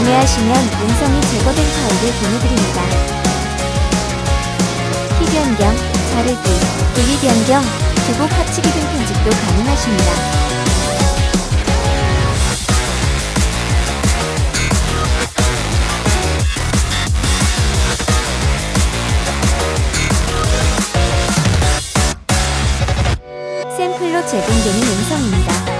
구매하시면 음성이 제거된 파일을 보내드립니다. 키 변경, 자르기, 길이 변경, 두곡 합치기 등 편집도 가능하십니다. 샘플로 제공되는 음성입니다.